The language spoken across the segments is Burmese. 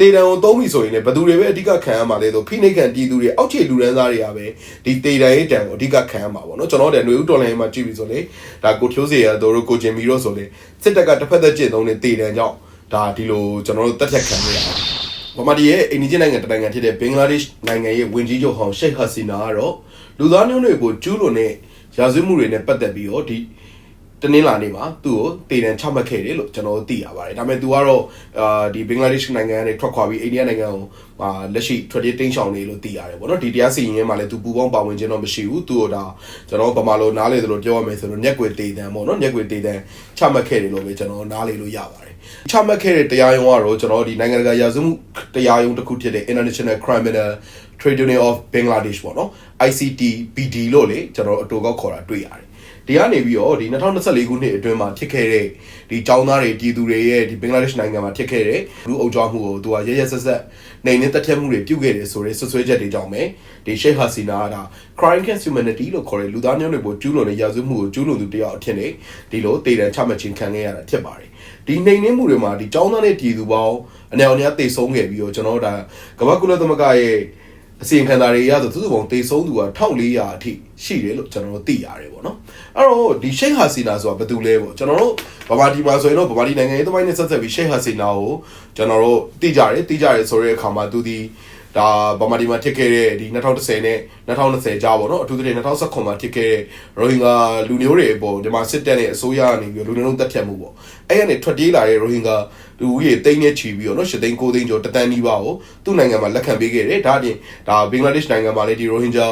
တေတံကိုသုံးပြီဆိုရင်လည်းဘယ်သူတွေပဲအဓိကခံရမှာလဲဆိုဖိနှိပ်ခံပြည်သူတွေအောက်ခြေလူရန်သားတွေကပဲဒီတေတံရဲ့တံကိုအဓိကခံရမှာပေါ့နော်ကျွန်တော်တို့ຫນွေဦးတော်လိုင်းမှာကြည့်ပြီဆိုလေဒါကိုချိုးစီရတို့ကိုကျင်မီတို့ဆိုလေစစ်တပ်ကတစ်ဖက်သက်ကျင့်သုံးတဲ့တေတံကြောင့်ဒါဒီလိုကျွန်တော်တို့တက်ချက်ခံရတာဗမာပြည်ရဲ့အိန္ဒိယနိုင်ငံတနိုင်ငံဖြစ်တဲ့ဘင်္ဂလားဒေ့ရှ်နိုင်ငံရဲ့ဝင်ကြီးချုပ်ဟောင်းရှိတ်ဟာစီနာကတော့လူသားမျိုးနွယ်ကိုကျူးလွန်တဲ့ရာဇဝတ်မှုတွေနဲ့ပတ်သက်ပြီးတော့ဒီ တနင်္လာနေ့မှာသူ့ကိုတည်တံချမှတ်ခဲ့တယ်လို့ကျွန်တော်သိရပါတယ်ဒါပေမဲ့သူကတော့အာဒီဘင်္ဂလားဒေ့ရှ်နိုင်ငံကနေထွက်ခွာပြီးအိန္ဒိယနိုင်ငံကိုအာလက်ရှိထွက်ပြေးတိမ်းရှောင်နေလို့သိရတယ်ပေါ့နော်ဒီတရားစီရင်ရေးမှာလည်းသူပူပေါင်းပါဝင်ခြင်းတော့မရှိဘူးသူ့ကိုဒါကျွန်တော်ဗမာလိုနားလေသလိုပြောရမယ်ဆိုတော့ညက်ွယ်တည်တံပေါ့နော်ညက်ွယ်တည်တံချမှတ်ခဲ့တယ်လို့ပဲကျွန်တော်နားလေလို့ရပါတယ်ချမှတ်ခဲ့တဲ့တရားရုံးကတော့ကျွန်တော်ဒီနိုင်ငံတကာရာဇဝမှုတရားရုံးတစ်ခုဖြစ်တဲ့ International Criminal Tribunal of Bangladesh ပေါ့နော် ICTBD လို့လေကျွန်တော်အတူကောက်ခေါ်တာတွေ့ရတယ် ဒီကနေပြီးတော့ဒီ2024ခုနှစ်အတွင်းမှာဖြစ်ခဲ့တဲ့ဒီចောင်းသားတွေပြည်သူတွေရဲ့ဒီဘင်္ဂလားဒေ့ရှ်နိုင်ငံမှာဖြစ်ခဲ့တဲ့လူအုပ်ကြွမှုကိုသူကရရဆက်ဆက်နိုင်နေတက်ထက်မှုတွေပြုတ်ခဲ့တယ်ဆိုတဲ့ဆွဆွဲချက်တွေကြောင့်ပဲဒီရှေ့ဟာစီနာက crime against humanity လို့ခေါ်တဲ့လူသားမျိုးတွေပေါ်ကျူးလွန်တဲ့ရာဇဝတ်မှုကိုကျူးလွန်သူတယောက်အထင်နဲ့ဒီလိုတေတံချမှတ်ခြင်းခံခဲ့ရတာဖြစ်ပါတယ်ဒီနှိမ်နှင်းမှုတွေမှာဒီចောင်းသားနဲ့ပြည်သူပေါင်းအနည်းအများတေဆုံးခဲ့ပြီးတော့ကျွန်တော်တို့ဒါကမ္ဘာကုလသမဂ္ဂရဲ့ အစီရင်ခံစာတွေရဆိုသူတို့ပုံတေဆုံးသူက1400အထိရှိတယ်လို့ကျွန်တော်တို့သိရတယ်ပေါ့နော်အဲ့တော့ဒီရှိတ်ဟာစီနာဆိုတာဘာတူလဲပေါ့ကျွန်တော်တို့ဗမာဒီမှာဆိုရင်တော့ဗမာဒီနိုင်ငံရေးသမိုင်းနဲ့ဆက်ဆက်ပြီးရှိတ်ဟာစီနာကိုကျွန်တော်တို့သိကြတယ်သိကြတယ်ဆိုတဲ့အခါမှာသူဒီ ဒါဗမာဒီမှာဖြစ်ခဲ့တဲ့ဒီ2010နဲ့2020ကြားပေါ့နော်အထူးသဖြင့်2019မှာဖြစ်ခဲ့တဲ့ရိုဟင်ဂျာလူမျိုးတွေပေါ့ဒီမှာစစ်တပ်နဲ့အစိုးရကနေပြီးလူမျိုးလုံးတက်ဖြတ်မှုပေါ့အဲ့ရနေထွက်ပြေးလာတဲ့ရိုဟင်ဂျာလူဦးရေတိမ့်နဲ့ချီပြီးတော့နော်ရှစ်သိန်း9သိန်းကျော်တတန်းနီးပါးကိုသူ့နိုင်ငံမှာလက်ခံပေးခဲ့တယ်ဒါအပြင်ဒါဘင်္ဂလားဒေ့ရှ်နိုင်ငံမှာလည်းဒီရိုဟင်ဂျာ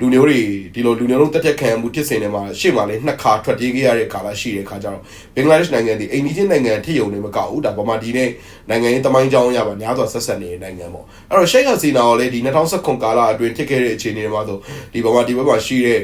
လူမျိုးတွေဒီလိုလူမျိုးလုံးတက်တက်ခံမှုဖြစ်စဉ်တွေမှာရှေ့မှာလည်းနှစ်ခါထွက်ပြေးခဲ့ရတဲ့ကာလရှိတဲ့ခါကျတော့ဘင်္ဂလားဒေ့ရှ်နိုင်ငံဒီအိန္ဒိယနိုင်ငံထိယုံနေမကဘူးဒါဗမာဒီနဲ့နိုင်ငံရေးတမိုင်းကြောင်းရပါများစွာဆက်ဆက်နေတဲ့နိုင်ငံပေါ့အဲ့တော့ရှိတ်ဟာစီနာကိုလည်းဒီ2019ကာလအတွင်းဖြစ်ခဲ့တဲ့အခြေအနေတွေမှာဆိုဒီဗမာဒီဘက်မှာရှိတဲ့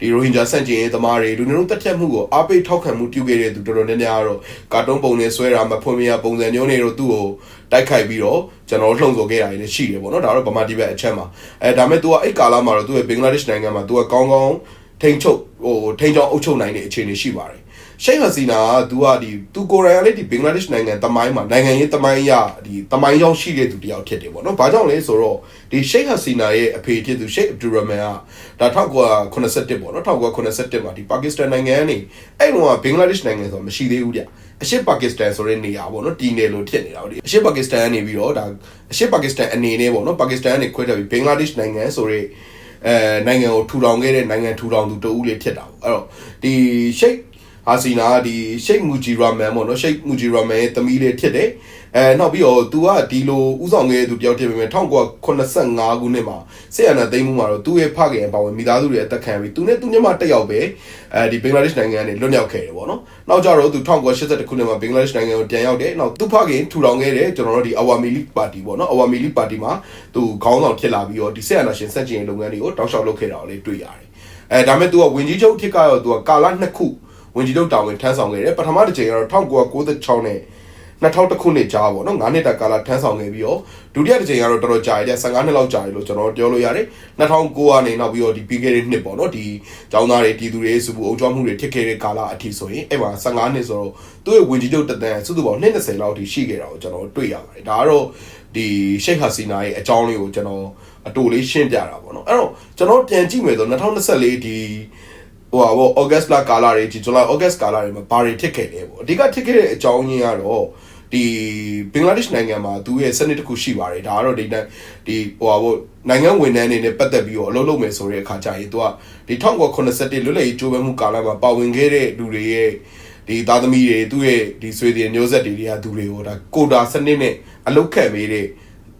ဒီရိုဟင်ဂျာစန့်ကျင်ရေးသမားတွေလူမျိုးလုံးတက်တက်မှုကိုအားပေးထောက်ခံမှုပြုခဲ့တဲ့သူတော်တော်များများကတော့ကာတွန်းပုံနဲ့ဆွဲတာမဖွင့်မရပုံစံမျိုးတွေတော့သူ့ကိုတိုက်ခိုက်ပြီးတော့ကျွန်တော်လှုံ့ဆော်ခဲ့တာတွေလည်းရှိတယ်ပေါ့နော်ဒါတော့ဗမာဒီဘက်အချက်မှာအဲဒါမဲ့ तू ကအဲ့ကာလမှာတော့သူ့ရဲ့ဘင်္ဂလားဒေ့ရှ်နိုင်ငံမှာ तू ကကောင်းကောင်းထိန်ချုပ်ဟိုထိန်ချောင်းအုပ်ချုပ်နိုင်တဲ့အခြေအနေရှိပါတယ် ရှိတ်ဟစီနာက तू ကဒီ तू ကိုယ်တိုင်ကလည်းဒီဘင်္ဂလားဒေ့ရှ်နိုင်ငံတမိုင်းမှာနိုင်ငံရေးတမိုင်းရဒီတမိုင်းကြောင်းရှိတဲ့သူတယောက်ဖြစ်တယ်ပေါ့နော်။ဘာကြောင့်လဲဆိုတော့ဒီရှိတ်ဟစီနာရဲ့အဖေဖြစ်သူရှိတ်အဗ်ဒူရမန်ကဒါ1981ပေါ့နော်1981မှာဒီပါကစ္စတန်နိုင်ငံကနေအဲ့တော့ဘင်္ဂလားဒေ့ရှ်နိုင်ငံဆိုမရှိသေးဘူးဗျ။အရှေ့ပါကစ္စတန်ဆိုတဲ့နေရာပေါ့နော်တီနယ်လို့ဖြစ်နေတာပေါ့ဒီအရှေ့ပါကစ္စတန်ကနေပြီးတော့ဒါအရှေ့ပါကစ္စတန်အနေနဲ့ပေါ့နော်ပါကစ္စတန်ကနေခွဲထွက်ပြီးဘင်္ဂလားဒေ့ရှ်နိုင်ငံဆိုတဲ့အဲနိုင်ငံကိုထူထောင်ခဲ့တဲ့နိုင်ငံထူထောင်သူတဦးလေးဖြစ်တာပေါ့အဲ့တော့ဒီရှိတ် အာစီနာဒီရှိတ်မူဂျီရာမန်ပေါ့နော်ရှိတ်မူဂျီရာမန်ရဲ့သမီးလေးဖြစ်တယ်အဲနောက်ပြီးတော့ तू ကဒီလိုဥဆောင်ခဲ့တဲ့သူတယောက်ဖြစ်ပေမဲ့1985ခုနှစ်မှာစစ်အာဏာသိမ်းမှုမှာတော့သူ့ရဲ့ဖခင်ပါဝင်မိသားစုတွေအသက်ခံပြီးသူနဲ့သူညမတက်ရောက်ပဲအဲဒီဘင်္ဂလားဒေ့ရှ်နိုင်ငံကနေလွတ်မြောက်ခဲ့တယ်ပေါ့နော်နောက်ကြတော့သူ1982ခုနှစ်မှာဘင်္ဂလားဒေ့ရှ်နိုင်ငံကိုပြန်ရောက်တယ်နောက်သူ့ဖခင်ထူထောင်ခဲ့တဲ့ကျွန်တော်တို့ဒီအဝါမီလီပါတီပေါ့နော်အဝါမီလီပါတီမှာသူခေါင်းဆောင်ဖြစ်လာပြီးတော့ဒီစစ်အာဏာရှင်စက်ကျင်လုပ်ငန်းတွေကိုတောက်လျှောက်လုပ်ခဲ့တာကိုလည်းတွေ့ရတယ်အဲဒါမဲ့ तू ကဝင်ကြီးချုပ်ဖြစ်ကတော့ तू ကကာလနှစ်ခု ဝင်ကြီးချုပ်တာဝန်ထမ်းဆောင်ခဲ့တယ်ပထမတစ်ချိန်ကတော့1996နဲ့2000ခုနှစ်ကြာပေါ့နော်9နှစ်တာကာလထမ်းဆောင်ခဲ့ပြီးတော့ဒုတိယတစ်ချိန်ကတော့တော်တော်ကြာရတဲ့15နှစ်လောက်ကြာရလို့ကျွန်တော်ပြောလို့ရတယ်2009ကနေနောက်ပြီးတော့ဒီပြီးခဲ့တဲ့နှစ်ပေါ့နော်ဒီចောင်းသားတွေပြည်သူတွေစုပူအုပ်ချုပ်မှုတွေဖြစ်ခဲ့တဲ့ကာလအထိဆိုရင်အဲ့မှာ15နှစ်ဆိုတော့သူ့ရဲ့ဝင်ကြီးချုပ်တသန်းစုစုပေါင်း20လောက်အထိရှိခဲ့တာကိုကျွန်တော်တွေ့ရပါတယ်ဒါကတော့ဒီရှိတ်ဟာစီနာရဲ့အကြောင်းလေးကိုကျွန်တော်အတူလေးရှင်းပြတာပေါ့နော်အဲ့တော့ကျွန်တော်ပြန်ကြည့်မယ်ဆို2024ဒီ ဟိုပါဘော August လကာလတွေဒီ July August ကာလတွေမှာဘာတွေဖြစ်ခဲ့လဲပေါ့အဓိကဖြစ်ခဲ့တဲ့အကြောင်းရင်းကတော့ဒီဘင်္ဂလားဒေ့ရှ်နိုင်ငံမှာသူရဲ့စနစ်တစ်ခုရှိပါတယ်ဒါကတော့ဒီဒီဟိုပါဘောနိုင်ငံဝန်ထမ်းတွေနဲ့ပတ်သက်ပြီးတော့အလုပ်လုပ်မယ်ဆိုတဲ့အခါကျရင်သူကဒီ1981လွတ်လပ်ရေးကြိုးပမ်းမှုကာလမှာပါဝင်ခဲ့တဲ့လူတွေရဲ့ဒီသားသမီးတွေသူ့ရဲ့ဒီဆွေတွေမျိုးဆက်တွေတွေကသူတွေကိုဒါကိုတာစနစ်နဲ့အလုတ်ခတ်ပေးတဲ့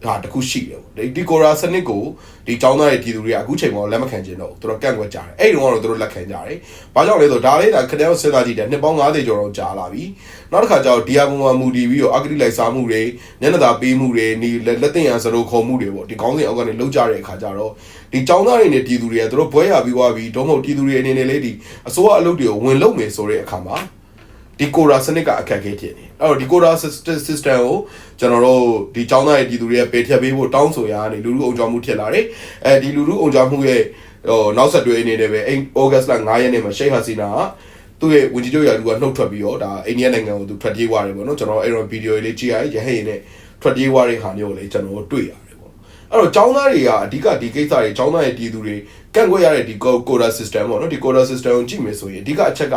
ဟာတခုရှိတယ်ပေါ့ဒီဒီကိုရာစနစ်ကိုဒီចောင်းသားရဲ့ပြည်သူတွေကအခုချိန်မှာလက်မခံကျင်တော့သူတို့ကန့်ကွက်ကြတယ်အဲ့ဒီတော့သူတို့လက်ခံကြတယ်ဘာကြောင့်လဲဆိုတော့ဒါလေးဒါခတဲ့စဉ်းစားကြည့်တယ်နှစ်ပေါင်း90ကျော်တော့ကြာလာပြီနောက်တစ်ခါကျတော့ဒီယာပုံမှာမူတည်ပြီးတော့အဂတိလိုက်စားမှုတွေညနေသာပေးမှုတွေဒီလက်သိရန်စရိုခုံမှုတွေပေါ့ဒီကောင်းစဉ်အောက်ကနေလှုပ်ကြတဲ့အခါကျတော့ဒီចောင်းသားတွေနဲ့ပြည်သူတွေကသူတို့ဘွဲရပြီးသွားပြီးတော့မဟုတ်ပြည်သူတွေအနေနဲ့လေဒီအစိုးရအလုပ်တွေကိုဝင်လုပ်မယ်ဆိုတဲ့အခါမှာ ဒီကိုရာစနစ်ကအခက်အခဲဖြစ်နေအဲ့တော့ဒီကိုရာ system ကိုကျွန်တော်တို့ဒီចောင်းသားရဲ့ပြည်သူတွေကပယ်ထည့်ပေးဖို့တောင်းဆိုရကနေလူလူအုံကြွမှုဖြစ်လာတယ်အဲဒီလူလူအုံကြွမှုရဲ့ဟိုနောက်ဆက်တွဲအနေနဲ့ပဲအဲ့ August လ9ရက်နေ့မှာရှိတ်ဟာစီနာကသူ့ရဲ့ဝင်ကြီးချုပ်ရာလူကနှုတ်ထွက်ပြီးတော့ဒါအိန္ဒိယနိုင်ငံကိုသူထွက်ပြေးသွားတယ်ပေါ့နော်ကျွန်တော်အဲ့တော့ဗီဒီယိုလေးကြည့်ရတယ်ရဟရင်နဲ့ ထွက်ပြေးသွားတဲ့ဟာမျိုးကိုလည်းကျွန်တော်တို့တွေ့ရတယ်ပေါ့အဲ့တော့ចောင်းသားတွေကအဓိကဒီကိစ္စတွေចောင်းသားရဲ့ပြည်သူတွေကန့်ကွက်ရတဲ့ဒီ quota system ပေါ့နော်ဒီ quota system ကိုကြည့်မယ်ဆိုရင်အဓိကအချက်က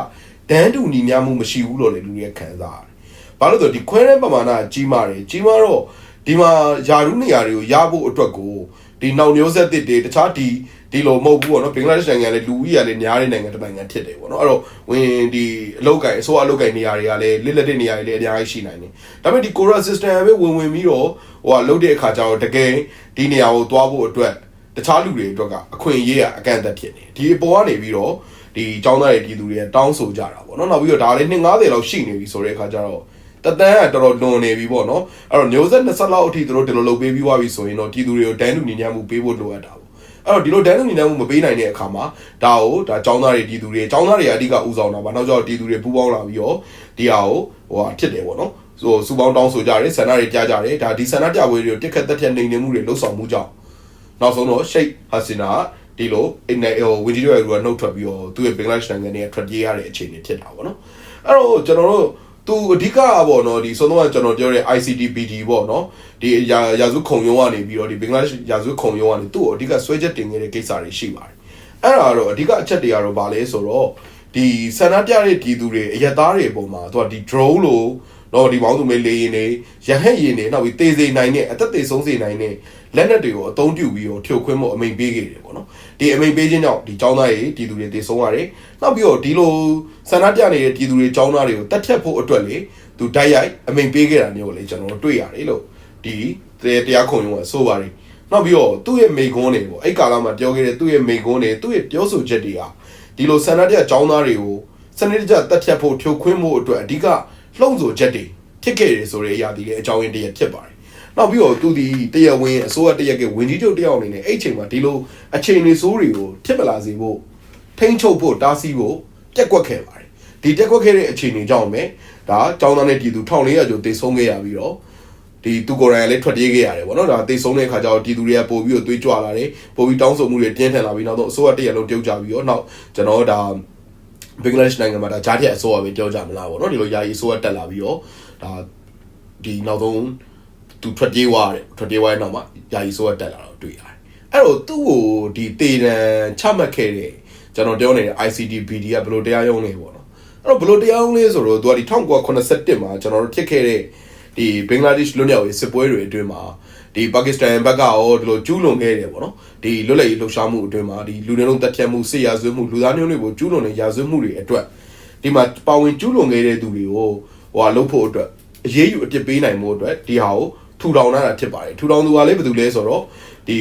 ဒန်းတူညီမျှမှုမရှိဘူးလို့လည်းလူတွေကခံစားရတယ်ဘာလို့လဲဆိုတော့ဒီခွဲတဲ့ပမာဏကြီးမားတယ်ကြီးမားတော့ဒီမှာယာရုနေရာတွေကိုရဖို့အတွက်ကိုဒီနောက်မျိုးဆက်တစ်တွေတခြားဒီဒီလိုမဟုတ်ဘူးပေါ့နော်ဘင်္ဂလားဒေ့ရှ်နိုင်ငံလည်းလူဦးရေလည်းများတဲ့နိုင်ငံတစ်နိုင်ငံဖြစ်တယ်ပေါ့နော်အဲ့တော့ဝင်ဒီအလောက်ကိုင်အစိုးရအလောက်ကိုင်နေရာတွေကလည်းလစ်လက်တဲ့နေရာတွေလည်းအများကြီးရှိနိုင်တယ်ဒါပေမဲ့ဒီ Quora system ပဲဝင်ဝင်ပြီးတော့ဟိုကလုတ်တဲ့အခါကျတော့တကယ်ဒီနေရာကိုသွားဖို့အတွက်တခြားလူတွေအတွက်ကအခွင့်အရေးကအကန့်အသတ်ဖြစ်နေဒီအပေါ်ကနေပြီးတော့ ဒီចောင်းသားတွေပြည်သူတွေကတောင်းဆိုကြတာပေါ့နော်နောက်ပြီးတော့ဒါလည်း250လောက်ရှိနေပြီဆိုတဲ့အခါကျတော့တတန်းကတော်တော်လွန်နေပြီပေါ့နော်အဲ့တော့မျိုးဆက်20လောက်အထိသူတို့ဒီလိုလုပ်ပေးပြီးသွားပြီဆိုရင်တော့ပြည်သူတွေကိုတန်းတူညီမျှမှုပေးဖို့လိုအပ်တာပေါ့အဲ့တော့ဒီလိုတန်းတူညီမျှမှုမပေးနိုင်တဲ့အခါမှာဒါကိုဒါចောင်းသားတွေပြည်သူတွေចောင်းသားတွေအဓိကဥဆောင်တာပါနောက်ကျတော့ပြည်သူတွေပူးပေါင်းလာပြီးတော့ဒီဟာကိုဟိုဟာဖြစ်တယ်ပေါ့နော်ဆိုစူပေါင်းတောင်းဆိုကြတယ်ဆန္ဒတွေကြားကြတယ်ဒါဒီဆန္ဒပြပွဲတွေကိုတစ်ခက်တက်ထက်နေနေမှုတွေလှုပ်ဆောင်မှုကြောင့်နောက်ဆုံးတော့ရှိတ်ဟာစင်နာ ဒီလိုအင်းဟိုဝီဒီယိုရဲ့ကနှုတ်ထွက်ပြီးတော့သူ့ရဲ့ဘင်္ဂလားဒေ့ရှ်နိုင်ငံရဲ့ထွက်ပြေးရတဲ့အခြေအနေဖြစ်တာပေါ့နော်အဲ့တော့ကျွန်တော်တို့သူအဓိကပေါ့နော်ဒီဆုံးတော့ကျွန်တော်ပြောတဲ့ ICTPD ပေါ့နော်ဒီရာရာစုခုံရုံးကနေပြီးတော့ဒီဘင်္ဂလားဒေ့ရှ်ရာစုခုံရုံးကနေသူ့ကိုအဓိကဆွဲချက်တင်ခဲ့တဲ့ကိစ္စတွေရှိပါတယ်အဲ့ဒါတော့အဓိကအချက်တွေကတော့ဗာလဲဆိုတော့ဒီဆန္ဒပြတဲ့ပြည်သူတွေအရက်သားတွေအပေါ်မှာသူကဒီ drone လို့ တော့ဒီဘောင်းသူမဲလေးရင်နေရဟက်ရင်နေနောက်ပြီးတေးစေနိုင်တဲ့အသက်သေးဆုံးစေနိုင်တဲ့လက်နက်တွေကိုအသုံးပြုပြီးတော့ဖြိုခွင်းဖို့အမိန်ပေးခဲ့တယ်ပေါ့နော်ဒီအမိန်ပေးခြင်းကြောင့်ဒီចောင်းသားတွေပြည်သူတွေတေဆုံးရတယ်နောက်ပြီးတော့ဒီလိုဆန္ဒပြနေတဲ့ပြည်သူတွေចောင်းသားတွေကိုတတ်ဖြတ်ဖို့အတွက်လေသူတိုက်ရိုက်အမိန်ပေးခဲ့တာမျိုးကိုလေကျွန်တော်တို့တွေ့ရတယ်လို့ဒီတရားခုံရုံးကဆိုပါတယ်နောက်ပြီးတော့သူ့ရဲ့မိကွန်းတွေပေါ့အဲ့ကာလမှာပြောခဲ့တဲ့သူ့ရဲ့မိကွန်းတွေသူ့ရဲ့ပြောဆိုချက်တွေဟာဒီလိုဆန္ဒပြចောင်းသားတွေကိုစနစ်တကျတတ်ဖြတ်ဖို့ဖြိုခွင်းဖို့အတွက်အဓိက လှုံ့ဆော်ချက်တွေဖြစ်ခဲ့တယ်ဆိုတဲ့အရာဒီလေအကြောင်းရင်းတည်းဖြစ်ပါတယ်နောက်ပြီးတော့သူဒီတရားဝင်အစိုးရတရက်ကဝင်ကြီးချုပ်တယောက်အနေနဲ့အဲ့ချိန်မှာဒီလိုအခြေအနေဆိုးတွေကိုဖြစ်မလာစေဖို့ထိန်းချုပ်ဖို့တားဆီးဖို့ပြက်ကွက်ခဲ့ပါတယ်ဒီတက်ကွက်ခဲ့တဲ့အခြေအနေကြောင့်ပဲဒါကျောင်းသားနဲ့ပြည်သူ1400ကျော်တေဆုံးခဲ့ရပြီးတော့ဒီသူကိုယ်တိုင်လည်းထွက်ပြေးခဲ့ရတယ်ဗောနော်ဒါတေဆုံးတဲ့အခါကျတော့ပြည်သူတွေကပို့ပြီးတော့သွေးကြွလာတယ်ပို့ပြီးတောင်းဆိုမှုတွေပြင်းထန်လာပြီးနောက်တော့အစိုးရတရက်လုံးပြုတ်ကြပြီးတော့နောက်ကျွန်တော်ဒါ ဘင်္ဂလားဒေ့ရှ်နိုင်ငံမှာဒါဂျားတက်အစိုးရပဲပြောကြမလားဗောနော်ဒီလိုယာယီအစိုးရတက်လာပြီးတော့ဒါဒီနောက်ဆုံးသူထွက်ပြေးသွားတယ်ထွက်ပြေးသွားတဲ့နောက်မှာယာယီဆိုးရတက်လာတော့တွေ့ရတယ်အဲ့တော့သူ့ကိုဒီတေတန်ချမှတ်ခဲ့တဲ့ကျွန်တော်ပြောနေတဲ့ ICD BD ကဘယ်လိုတရားရုံးလဲပေါ့နော်အဲ့တော့ဘယ်လိုတရားရုံးလဲဆိုတော့သူကဒီ1981မှာကျွန်တော်တို့ဖြစ်ခဲ့တဲ့ဒီဘင်္ဂလားဒေ့ရှ်လွတ်မြောက်ရေးစစ်ပွဲတွေအတွင်းမှာ ဒီပါကစ္စတန်ဘက်ကရောဒီလိုကျူးလွန်ခဲ့တယ်ပေါ့နော်ဒီလွတ်လပ်ရေးလှုပ်ရှားမှုအတွင်းမှာဒီလူမျိုးလုံးတပ်ဖြတ်မှုစစ်ရာဇဝတ်မှုလူသားမျိုးတွေကိုကျူးလွန်တဲ့ရာဇဝတ်မှုတွေအတွက်ဒီမှာပါဝင်ကျူးလွန်ခဲ့တဲ့သူတွေကိုဟိုဟာလုပ်ဖို့အတွက်အရေးယူအပြစ်ပေးနိုင်မှုအတွက်ဒီဟာကိုထူထောင်လာတာဖြစ်ပါတယ်ထူထောင်သူကလည်းဘယ်သူလဲဆိုတော့ဒီ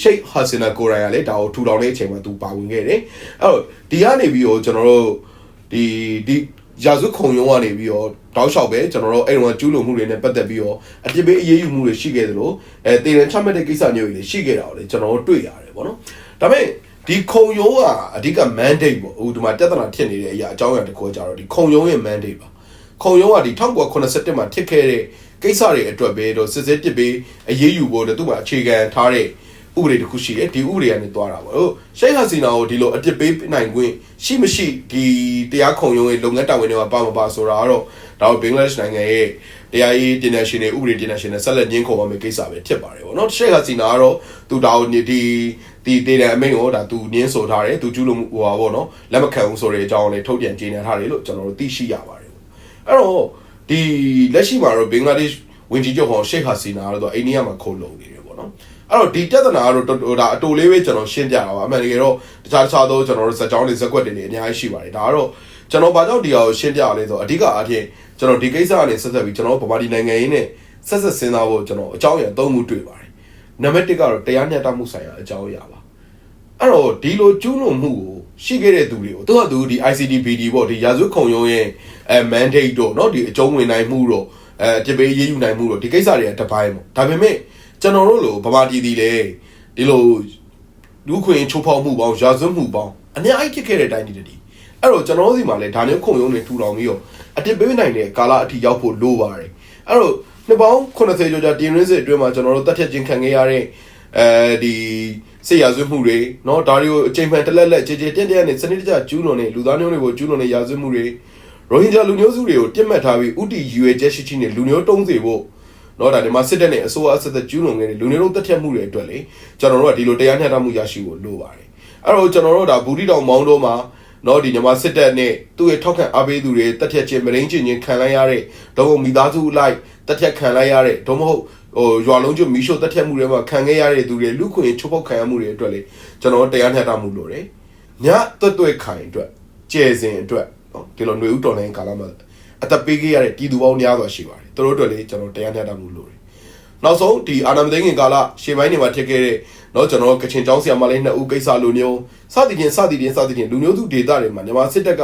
ရှိတ်ဟာဆင်နာကိုရိုင်ကလည်းဒါကိုထူထောင်တဲ့အချိန်မှာသူပါဝင်ခဲ့တယ်အဲ့တော့ဒီကနေပြီးတော့ကျွန်တော်တို့ဒီဒီ ရာဇဝခုံရုံးကနေပြီးတော့တောက်လျှောက်ပဲကျွန်တော်တို့အဲ့တော့ကျူးလွန်မှုတွေနဲ့ပတ်သက်ပြီးတော့အပြစ်ပေးအရေးယူမှုတွေရှိခဲ့သလိုအဲတေရန်ချမှတ်တဲ့ကိစ္စမျိုးတွေရှိခဲ့တာကိုလေကျွန်တော်တို့တွေ့ရတယ်ပေါ့နော်ဒါပေမဲ့ဒီခုံရုံးကအဓိက mandate ပေါ့ဟိုဒီမှာတက်သနာဖြစ်နေတဲ့အရာအကြောင်းအရာတစ်ခုကကြတော့ဒီခုံရုံးရဲ့ mandate ပါခုံရုံးကဒီ1981မှာဖြစ်ခဲ့တဲ့ကိစ္စတွေအတွက်ပဲတော့စစ်စစ်ပစ်ပေးအရေးယူဖို့သူ့မှာအခြေခံထားတဲ့ ဥပဒေတစ်ခုရှိတယ်ဒီဥပဒေကနေသွားတာပေါ့ဟုတ်ရှိတ်ဟာစီနာကိုဒီလိုအပြစ်ပေးနိုင်ခွင့်ရှိမရှိဒီတရားခုံရုံးရဲ့လုပ်ငန်းတာဝန်တွေမှာပါမပါဆိုတာကတော့ဒါဘင်္ဂလားဒေ့ရှ်နိုင်ငံရဲ့တရားရေးတင်တဲ့ရှင်တွေဥပဒေတင်တဲ့ရှင်တွေဆက်လက်ညှင်းခုံရမယ့်ကိစ္စပဲဖြစ်ပါတယ်ပေါ့နော်ရှိတ်ဟာစီနာကတော့သူဒါကိုဒီဒီဒေတာအမိန့်ကိုဒါသူနင်းဆိုထားတယ်သူကျူးလို့ဟိုပါပေါ့နော်လက်မခံဘူးဆိုတဲ့အကြောင်းလေးထုတ်ပြန်ကြေညာထားတယ်လို့ကျွန်တော်တို့သိရှိရပါတယ်အဲ့တော့ဒီလက်ရှိမှာတော့ဘင်္ဂလားဒေ့ရှ်ဝင်ကြီးချုပ်ဟောရှိတ်ဟာစီနာကတော့အိန္ဒိယမှာခိုးလုံနေတယ်ပေါ့နော် အဲ့တော့ဒီပြဿနာကတော့ဒါအတူလေးပဲကျွန်တော်ရှင်းပြတာပါအမှန်တကယ်တော့တခြားတခြားသောကျွန်တော်တို့ဇာတ်ကြောင်းတွေဇက်ကွက်တွေနေအများကြီးရှိပါတယ်ဒါကတော့ကျွန်တော်ဘာကြောင့်ဒီဟာကိုရှင်းပြရလဲဆိုတော့အဓိကအဖြစ်ကျွန်တော်ဒီကိစ္စကနေဆက်ဆက်ပြီးကျွန်တော်ဗမာပြည်နိုင်ငံရေးနဲ့ဆက်ဆက်စဉ်းစားဖို့ကျွန်တော်အကြောင်းအရာသုံးခုတွေ့ပါတယ်နံပါတ်1ကတော့တရားမျှတမှုဆိုင်ရာအကြောင်းအရာပါအဲ့တော့ဒီလိုကျူးလွန်မှုကိုရှိခဲ့တဲ့သူတွေကိုသူကသူဒီ ICDBD ပေါ့ဒီရာဇဝတ်ခုံရုံးရဲ့အဲ mandate တို့เนาะဒီအကျုံးဝင်နိုင်မှုတို့အဲအပြစ်ပေးရေးယူနိုင်မှုတို့ဒီကိစ္စတွေကတပိုင်းပေါ့ဒါပေမဲ့ ကျွန်တော်တို့လိုဗမာပြည်ဒီလေဒီလိုလူခွင့်ချိုးဖောက်မှုပေါင်းရာဇဝတ်မှုပေါင်းအများကြီးဖြစ်ခဲ့တဲ့အတိုင်းဒီတည်းအဲ့တော့ကျွန်တော်တို့စီမှာလည်းဒါမျိုးခုံရုံးတွေထူထောင်ပြီးတော့အတစ်ပေးနိုင်တဲ့ကာလအထိရောက်ဖို့လိုပါတယ်အဲ့တော့နှစ်ပေါင်း80ကျော်ကြာတင်ရင်းစစ်အတွင်းမှာကျွန်တော်တို့တက်ဖြတ်ခြင်းခံခဲ့ရတဲ့အဲဒီစေရာဇဝတ်မှုတွေเนาะဒါတွေကိုအချိန်မှန်တလက်လက်ကြည်ကြည်တင့်တင့်နဲ့စနစ်တကျကျူးလွန်နေလူသားမျိုးတွေကိုကျူးလွန်နေရာဇဝတ်မှုတွေရိုဟင်ဂျာလူမျိုးစုတွေကိုတစ်မှတ်ထားပြီးဥတီယူရဲချက်ရှိရှိနဲ့လူမျိုးတုံးစေဖို့ နော်ဒါဒီမှာစစ်တပ်နဲ့အစိုးရအဆက်သက်ကျူးလွန်ခဲ့တဲ့လူမျိုးတို့တက်ထက်မှုတွေအတွက်လေကျွန်တော်တို့ကဒီလိုတရားမျှတမှုရရှိဖို့လိုပါတယ်အဲ့တော့ကျွန်တော်တို့ဒါဘူတီတောင်မောင်းတို့မှာနော်ဒီညီမစစ်တပ်နဲ့သူ့ရဲ့ထောက်ခံအားပေးသူတွေတက်ထက်ချင်းမရင်းချင်းချင်းခံလိုက်ရတဲ့တော့မိသားစုလိုက်တက်ထက်ခံလိုက်ရတဲ့တော့မဟုတ်ဟိုရွာလုံးကျွမီးရှို့တက်ထက်မှုတွေမှာခံခဲ့ရတဲ့သူတွေလူခွင့်ချိုးဖောက်ခံရမှုတွေအတွက်လေကျွန်တော်တို့တရားမျှတမှုလိုတယ်ညတွတ်တွတ်ခိုင်အတွက်ကျဲစင်အတွက်နော်ဒီလိုຫນွေဥတော်လိုင်းကာလမှာအသက်ပေးခဲ့ရတဲ့ပြည်သူပေါင်းများစွာရှိပါတယ် သူတို့အတွက်လေကျွန်တော်တရားမျှတမှုလိုတယ်နောက်ဆုံးဒီအာနာမသိငင်ကာလရှေ့ပိုင်းတွေမှာထစ်ခဲ့တဲ့เนาะကျွန်တော်ကချင်ကျောင်းဆရာမလေးနှစ်ဦးကိစ္စလိုမျိုးစသည်ဖြင့်စသည်ဖြင့်စသည်ဖြင့်လူမျိုးစုဒေသတွေမှာမြန်မာစစ်တပ်က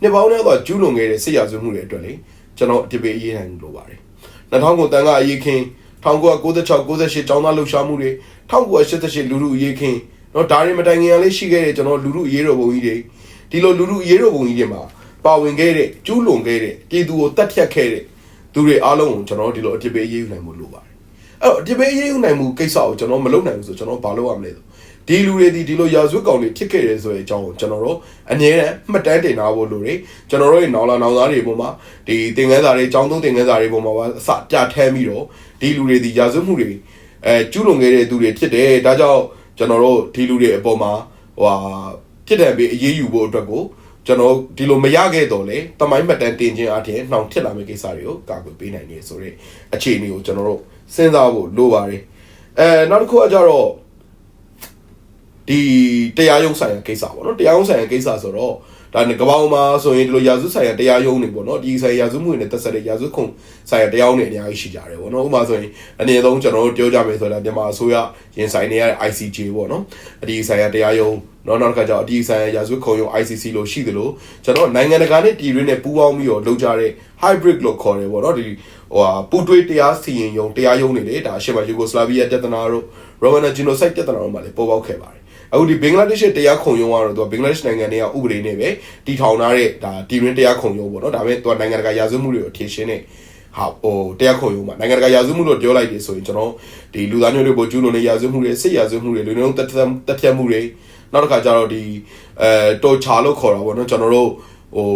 နှစ်ပေါင်းများစွာကျူးလွန်ခဲ့တဲ့စစ်ရာဇဝတ်မှုတွေအတွက်လေကျွန်တော်အတိပေးအရေးနိုင်လို့ပါတယ်2000ကိုတန်ကအရေးခင်း1996 98ကျောင်းသားလှုပ်ရှားမှုတွေ1988လူလူအရေးခင်းเนาะဒါတွေမတိုင်ခင်ကလေးရှိခဲ့တဲ့ကျွန်တော်လူလူအရေးတော်ပုံကြီးတွေဒီလိုလူလူအရေးတော်ပုံကြီးတွေမှာပါဝင်ခဲ့တဲ့ကျူးလွန်ခဲ့တဲ့ပြည်သူကိုတတ်ဖြတ်ခဲ့တဲ့ သူတွေအားလုံးကိုကျွန်တော်ဒီလိုအတိပေးအရေးယူနိုင်မှုလိုပါတယ်အဲ့တော့ဒီဘေးရေးယူနိုင်မှုကိစ္စကိုကျွန်တော်မလုပ်နိုင်ဘူးဆိုကျွန်တော်ဘာလုပ်ရမလဲဆိုဒီလူတွေဒီဒီလိုရာဇဝတ်ကောင်တွေဖြစ်ခဲ့တယ်ဆိုတဲ့အကြောင်းကိုကျွန်တော်တို့အငြင်းနဲ့မှတ်တမ်းတင်ထားဖို့လိုတယ်ကျွန်တော်တို့ရဲ့နောင်လာနောင်သားတွေပုံမှာဒီသင်ခန်းစာတွေအကြောင်းသုံးသင်ခန်းစာတွေပုံမှာအစပြထမ်းပြီးတော့ဒီလူတွေဒီရာဇဝတ်မှုတွေအဲကျူးလွန်ခဲ့တဲ့သူတွေဖြစ်တယ်ဒါကြောင့်ကျွန်တော်တို့ဒီလူတွေအပေါ်မှာဟိုဟာဖြစ်တယ်ပြီးအေးအေးယူဖို့အတွက်ကို ကျွန်တော်ဒီလိုမရခဲ့တော့လေတမိုင်းမှတ်တမ်းတင်ခြင်းအပြင်နှောင်ထစ်လာမယ့်ကိစ္စတွေကိုကာကွယ်ပေးနိုင်နေဆိုတဲ့အခြေအနေကိုကျွန်တော်တို့စဉ်းစားဖို့လိုပါတယ်အဲနောက်တစ်ခုကကြတော့ဒီတရားရုံးဆိုင်ရာကိစ္စပေါ့နော်တရားရုံးဆိုင်ရာကိစ္စဆိုတော့ ဒါကပောင်းမှာဆိုရင်ဒီလိုရာဇဝဆိုင်ရာတရားရုံးတွေပေါ့နော်ဒီဆိုင်ရာရာဇဝမှုတွေနဲ့တက်ဆက်တဲ့ရာဇဝခုံဆိုင်ရာတရားရုံးတွေအများကြီးရှိကြတယ်ပေါ့နော်ဥပမာဆိုရင်အနည်းဆုံးကျွန်တော်တို့ပြောကြမယ်ဆိုတာမြန်မာအစိုးရရင်ဆိုင်နေရတဲ့ ICJ ပေါ့နော်အဒီဆိုင်ရာတရားရုံးနော်နောက်တစ်ခါကျတော့အဒီဆိုင်ရာရာဇဝခုံရုံး ICC လို့ရှိသလိုကျွန်တော်နိုင်ငံတကာနဲ့ပြည်တွင်းနဲ့ပူးပေါင်းပြီးတော့လုပ်ကြတဲ့ hybrid လို့ခေါ်တယ်ပေါ့နော်ဒီဟိုဟာပူတွေးတရားစီရင်ရုံတရားရုံးတွေလေဒါအရှေ့မှာယူဂိုစလာဗီးယားပြဿနာတို့ Roman genocide ပြဿနာတို့မှာလည်းပေါ်ပေါက်ခဲ့ပါတယ် အခုဒီဘင်္ဂလားဒေ့ရှ်တရားခုံရုံးကတော့သူကဘင်္ဂလားဒေ့ရှ်နိုင်ငံတွေကဥပဒေနဲ့ပဲတည်ထောင်ထားတဲ့ဒါတီရင်းတရားခုံရုံးပေါ့နော်ဒါပေမဲ့သူကနိုင်ငံတကာရာဇဝတ်မှုတွေကိုထင်ရှင်းတဲ့ဟာဟိုတရားခုံရုံးမှာနိုင်ငံတကာရာဇဝတ်မှုလို့ပြောလိုက်တယ်ဆိုရင်ကျွန်တော်ဒီလူသားမျိုးတွေပေါ်ကျူးလွန်တဲ့ရာဇဝတ်မှုတွေစစ်ရာဇဝတ်မှုတွေလူမျိုးတက်တက်ဖြတ်မှုတွေနောက်တစ်ခါကျတော့ဒီအဲတော်ချာလို့ခေါ်တာပေါ့နော်ကျွန်တော်တို့ဟို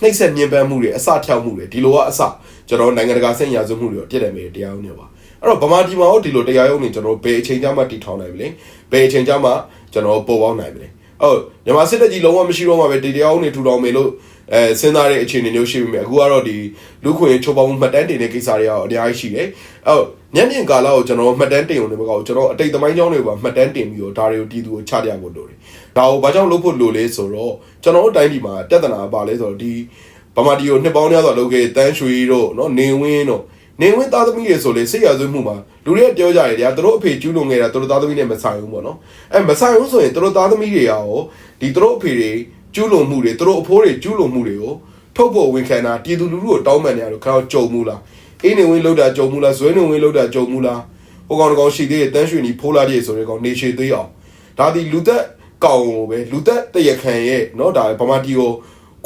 နှိမ့်ဆက်ညှဉ်းပန်းမှုတွေအစ跳မှုတွေဒီလိုကအစကျွန်တော်နိုင်ငံတကာဆင့်ရာဇဝတ်မှုတွေကိုပြစ်တယ်မယ်တရားရုံးတွေပါအဲ့တော့ဗမာပြည်မှာရောဒီလိုတရားရုံးတွေကျွန်တော်ဘယ်အချိန်ကြမှာတည်ထောင်နိုင်ပြီလဲဘယ်အချိန်ကြမှာ ကျွန်တော်ပေါ်ပေါက်နိုင်ပြီလဲဟုတ်မြန်မာစစ်တပ်ကြီးလုံးဝမရှိတော့မှပဲဒီတရားရုံးတွေထူထောင်မယ်လို့အဲစဉ်းစားတဲ့အခြေအနေမျိုးရှိပြီမြဲအခုကတော့ဒီလူခွင့်ချိုးပေါင်းမှတ်တမ်းတင်တဲ့ကိစ္စတွေကတော့အများကြီးရှိတယ်အဲ့ညံ့ညင်ကာလကိုကျွန်တော်မှတ်တမ်းတင်ုံနဲ့မကောက်ကျွန်တော်အတိတ်သမိုင်းကြောင်းတွေကိုမှတ်တမ်းတင်ပြီးတော့ဒါတွေကိုတီးသူကိုချပြဖို့လိုတယ်ဒါကိုဘာကြောင့်လုပ်ဖို့လိုလဲဆိုတော့ကျွန်တော်တို့တိုင်းပြည်မှာပြဿနာပါလဲဆိုတော့ဒီဗမာတီကိုနှစ်ပေါင်းများစွာလုပ်ခဲ့တန်းရွှေတို့နော်နေဝင်းတို့ နေဝင်းသားသမီးတွေဆိုလေစိတ်ရဆွေးမှုမှာလူတွေကပြောကြတယ်ဗျာသူတို့အဖေကျူးလွန်ခဲ့တာသူတို့သားသမီးနဲ့မဆိုင်ဘူးပေါ့နော်အဲမဆိုင်ဘူးဆိုရင်သူတို့သားသမီးတွေရောဒီသူတို့အဖေတွေကျူးလွန်မှုတွေသူတို့အဖိုးတွေကျူးလွန်မှုတွေကိုထုတ်ဖို့ဝန်ခံတာပြည်သူလူထုကိုတောင်းပန်နေရလို့ခါတော့ကြုံမှုလားအေးနေဝင်းလောက်တာကြုံမှုလားဇွဲနေဝင်းလောက်တာကြုံမှုလားဟိုကောင်တကောင်ရှိသေးတယ်တန်းရွှေနီဖိုးလာကြီးဆိုတဲ့ကောင်နေရှိသေးအောင်ဒါဒီလူသက်ကောင်ကိုပဲလူသက်တရခံရဲ့เนาะဒါဗမာတီကို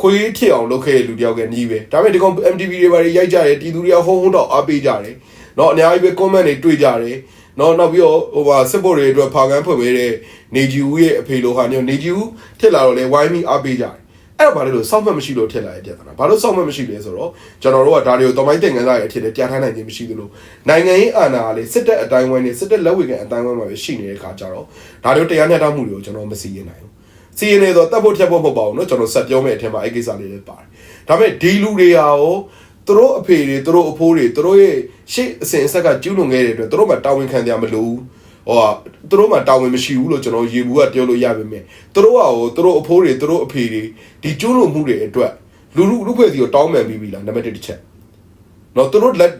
ခွေးထစ်အောင်လုပ်ခဲ့တဲ့လူတယောက်ကညီးပဲဒါပေမဲ့ဒီကောင် MTV တွေပါရိုက်ကြတယ်တီသူတွေကဟုံးဟုံးတော့အားပေးကြတယ်เนาะအများကြီးပဲ comment တွေတွေ့ကြတယ်နော်နောက်ပြီးတော့ဟိုပါစစ်ဖို့တွေအတွက်ဖာကန်းဖွင့်ပေးတဲ့နေဂျီဦးရဲ့အဖေလိုဟာမျိုးနေဂျီဦးထစ်လာတော့လေဝိုင်းပြီးအားပေးကြတယ်အဲ့တော့ဘာလို့လဲစောင့်မှတ်မရှိလို့ထစ်လာတဲ့ပြဿနာဘာလို့စောင့်မှတ်မရှိလဲဆိုတော့ကျွန်တော်တို့ကဒါတွေကိုတမိုင်းတင်ငန်းသားရဲ့အဖြစ်နဲ့ကြားထားနိုင်ခြင်းမရှိသလိုနိုင်ငံရေးအာဏာကလေစစ်တပ်အတိုင်းဝိုင်းနဲ့စစ်တပ်လက်ဝဲကန်အတိုင်းဝိုင်းမှာပဲရှိနေတဲ့ခါကြတော့ဒါတို့တရားမျှတမှုတွေကိုကျွန်တော်မစီရင်နိုင်ဘူး စီရင်နေတော့တပ်ဖို့ထက်ဖို့မဟုတ်ပါဘူးเนาะကျွန်တော်ဆက်ပြောမယ့်အထက်မှာအဲ့ကိစ္စလေးလည်းပါတယ်ဒါပေမဲ့ဒီလူတွေဟာရောသူတို့အဖေတွေသူတို့အဖိုးတွေသူတို့ရဲ့ရှေ့အစဉ်အဆက်ကကျူးလွန်ခဲ့တဲ့အတွက်သူတို့မှတာဝန်ခံကြမလို့ဟိုသူတို့မှတာဝန်မရှိဘူးလို့ကျွန်တော်ရေဘူးကပြောလို့ရပါမယ်သူတို့ကဟိုသူတို့အဖိုးတွေသူတို့အဖေတွေဒီကျူးလွန်မှုတွေအတွက်လူလူလူဖွဲ့စီကိုတောင်းပန်ပြီးပြီလားနံပါတ်1တစ်ချက်နော်သူတို့လက်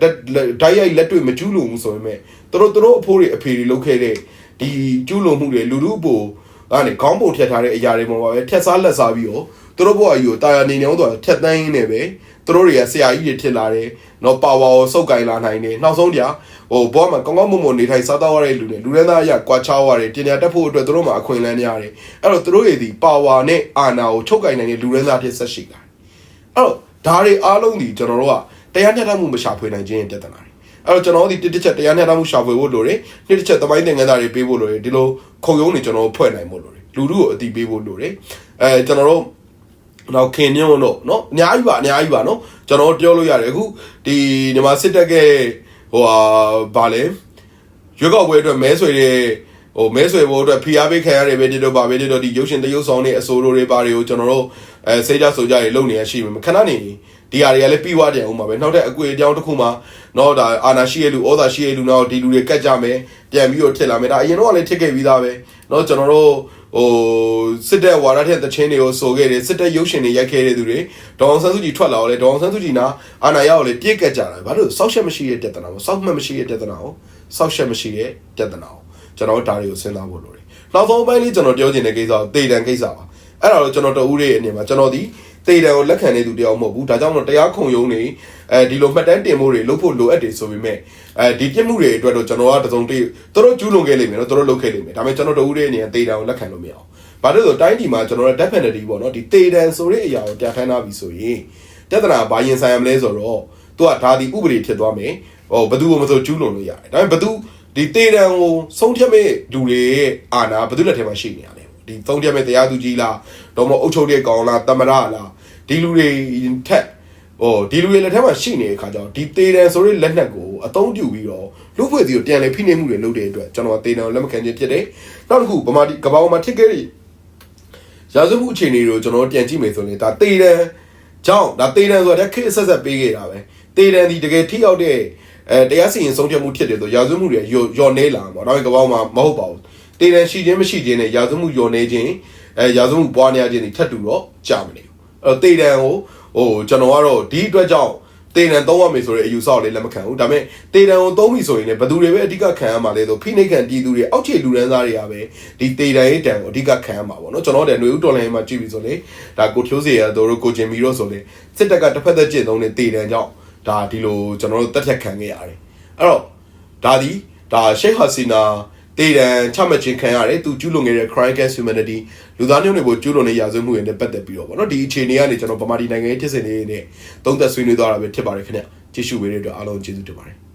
ဓာတ်ရိုက်လက်တွေ့မကျူးလွန်ဘူးဆိုပေမဲ့သူတို့သူတို့အဖိုးတွေအဖေတွေလုပ်ခဲ့တဲ့ဒီကျူးလွန်မှုတွေလူလူအပေါ် ကနေခေါင်းပုံထက်ထားတဲ့အရာတွေမှာပါပဲထက်စားလက်စားပြီးတော့သူတို့ဘဝကြီးကိုတာယာနေနေအောင်တော့ထက်တန်းရင်းနေပဲသူတို့တွေကဆရာကြီးတွေဖြစ်လာတယ်နော်ပါဝါကိုစုပ်ကင်လာနိုင်တယ်နောက်ဆုံးကြဟိုဘောမှာကောင်းကောင်းမွန်မွန်နေထိုင်စားတော့ရတဲ့လူတွေလူရန်သားအရာကွာချောင်းရတယ်တင်ညာတက်ဖို့အတွက်သူတို့မှာအခွင့်အလမ်းများတယ်အဲ့တော့သူတို့ရဲ့ဒီပါဝါနဲ့အာဏာကိုချုပ်ကင်နိုင်တဲ့လူရန်သားဖြစ်ဆက်ရှိလာအဲ့တော့ဒါတွေအားလုံးဒီကျွန်တော်တို့ကတရားမျှတမှုမရှာဖွေနိုင်ခြင်းရဲ့ပြဿနာတွေ အဲ့တော့ကျွန်တော်တို့ဒီတစ်တစ်ချက်တရားမျှတမှုရှာဖွေဖို့လိုတယ်နှစ်တစ်ချက်သမိုင်းသင်ခန်းစာတွေပေးဖို့လိုတယ်ဒီလိုခုံရုံးတွေကျွန်တော်တို့ဖွဲ့နိုင်ဖို့လိုတယ်လူထုကိုအတိပေးဖို့လိုတယ်အဲကျွန်တော်တို့နောက်ခင်ညွန်းတော့เนาะအများကြီးပါအများကြီးပါเนาะကျွန်တော်ပြောလို့ရတယ်အခုဒီညီမစစ်တပ်က ဟိုဟာဗာလဲရွက်ကောက်ပွဲအတွက်မဲဆွေတဲ့ ဟိုမဲဆွေဖို့အတွက်ဖိအားပေးခံရတဲ့ဗီဒီယိုပါဗီဒီယိုဒီရုပ်ရှင်တရုပ်ဆောင်နေအစိုးရတွေပါတွေကိုကျွန်တော်တို့အဲစိတ်ကြဆိုကြရေလုပ်နေရရှိမှာခဏနေဒီဟာတွေကလည်းပြီးွားကြအောင်ပါပဲနောက်ထပ်အကွေအကြောင်းတစ်ခုမှာတော့ဒါအာနာရှိရဲ့လူဩဇာရှိရဲ့လူနောက်ဒီလူတွေကတ်ကြမယ်ပြန်ပြီးတော့ထစ်လာမယ်ဒါအရင်တော့လည်းထစ်ခဲ့ပြီးသားပဲတော့ကျွန်တော်တို့ဟိုစစ်တပ်ဝါဒထက်သချင်းတွေကိုဆိုခဲ့တယ်စစ်တပ်ရုပ်ရှင်တွေရိုက်ခဲ့တဲ့သူတွေဒေါအောင်ဆန်းစုကြည်ထွက်လာတော့လေဒေါအောင်ဆန်းစုကြည်နာအာနာရောက်လေပြည့်ကတ်ကြတာဘာလို့စောက်ရှက်မရှိတဲ့ပြဿနာကိုစောက်မှတ်မရှိတဲ့ပြဿနာကိုစောက်ရှက်မရှိတဲ့ပြဿနာကို ကျွန်တော်တို့ဒါတွေကိုစဉ်းစားဖို့လိုတယ်နောက်ဆုံးပိုင်းလေးကျွန်တော်ပြောချင်တဲ့ကိစ္စကိုတေတံကိစ္စပါအဲ့ဒါတော့ကျွန်တော်တဦးရဲ့အနေမှာကျွန်တော်ဒီတေတံကိုလက်ခံနေသူတယောက်မဟုတ်ဘူးဒါကြောင့်မလို့တရားခုံရုံးနေအဲဒီလိုမှတ်တမ်းတင်မှုတွေလုပ်ဖို့လိုအပ်တယ်ဆိုပေမဲ့အဲဒီပြစ်မှုတွေအတွက်တော့ကျွန်တော်ကတစုံတည်းသူတို့ကျူးလွန်ခဲ့လိမ့်မယ်နော်သူတို့လုပ်ခဲ့လိမ့်မယ်ဒါပေမဲ့ကျွန်တော်တဦးရဲ့အနေနဲ့တေတံကိုလက်ခံလို့မရအောင်ဘာလို့လဲဆိုတိုင်းပြည်မှာကျွန်တော်တို့ death penalty ပေါ့နော်ဒီတေတံဆိုတဲ့အရာကိုပြဋ္ဌာန်းထားပြီဆိုရင်ပြဿနာဘာရင်ဆိုင်ရမလဲဆိုတော့သူကဒါဒီဥပဒေဖြစ်သွားမယ်ဟိုဘယ်သူမှမဆိုကျူးလွန်လို့ရတယ်ဒါပေမဲ့ဘယ်သူ ဒီတေတံကိုဆုံးဖြတ်မဲ့လူတွေရဲ့အာဏာဘယ်သူလက်ထဲမှာရှိနေရလဲဒီသုံးဖြတ်မဲ့တရားသူကြီးလားတော့မဟုတ်အုပ်ချုပ်တဲ့ကောင်လားတမရလားဒီလူတွေထက်ဟိုဒီလူတွေလက်ထဲမှာရှိနေတဲ့အခါကျတော့ဒီတေတံဆိုတဲ့လက်နက်ကိုအသုံးပြုပြီးတော့လူ့ဖွဲ့စည်းကိုတန်လေဖိနှိပ်မှုတွေလုပ်တဲ့အတွက်ကျွန်တော်တေတံကိုလက်မခံခြင်းဖြစ်တယ်နောက်တစ်ခုဗမာဒီကပောင်မှာထစ်ခဲ့တဲ့ရာဇဝမှုအခြေအနေတွေကိုကျွန်တော်တို့ပြန်ကြည့်မယ်ဆိုရင်ဒါတေတံကြောင့်ဒါတေတံဆိုတာခေတ်ဆက်ဆက်ပေးခဲ့တာပဲတေတံဒီတကယ်ထိရောက်တဲ့ အဲတရားစီရင်ဆုံးဖြတ်မှုဖြစ်တယ်ဆိုရာဇဝမှုတွေယောယောနေလာမှာတော့ကပောင်မှာမဟုတ်ပါဘူးတေတံရှိခြင်းမရှိခြင်းနဲ့ရာဇဝမှုယောနေခြင်းအဲရာဇဝမှုပွားများခြင်းတွေထပ်တူတော့ကြာမနေဘူးအဲ့တော့တေတံကိုဟိုကျွန်တော်ကတော့ဒီအတွက်ကြောင့်တေတံသုံးရမယ်ဆိုတဲ့အယူဆကိုလည်းလက်မခံဘူးဒါပေမဲ့တေတံကိုသုံးပြီဆိုရင်လည်းဘယ်သူတွေပဲအဓိကခံရမှာလဲဆိုဖိနှိပ်ခံပြည်သူတွေအောက်ခြေလူရန်သားတွေကပဲဒီတေတံရဲ့တံကိုအဓိကခံရမှာပေါ့နော်ကျွန်တော်တို့ຫນွေဦးတော်လိုင်းမှာကြည့်ပြီဆိုလေဒါကိုချိုးစီရတို့ကိုဂျင်မီတို့ဆိုလေစစ်တပ်ကတစ်ဖက်သက်ကျင့်သုံးတဲ့တေတံကြောင့် ဒါဒီလိုကျွန်တော်တို့တက်ဖြတ်ခံခဲ့ရတယ်အဲ့တော့ဒါဒီဒါရှိတ်ဟာစီနာတေတံချမှတ်ခြင်းခံရတယ်သူကျူးလွန်ခဲ့တဲ့ crime against humanity လူသားမျိုးတွေကိုကျူးလွန်တဲ့ရာဇဝတ်မှုတွေနဲ့ပတ်သက်ပြီးတော့ဗောနော်ဒီအခြေအနေကနေကျွန်တော်ဗမာပြည်နိုင်ငံရေးဖြစ်စဉ်လေးတွေနဲ့သုံးသက်ဆွေးနွေးသွားတာပဲဖြစ်ပါတယ်ခင်ဗျကြည့်ရှုပေးတဲ့အတွက်အားလုံးကျေးဇူးတင်ပါတယ်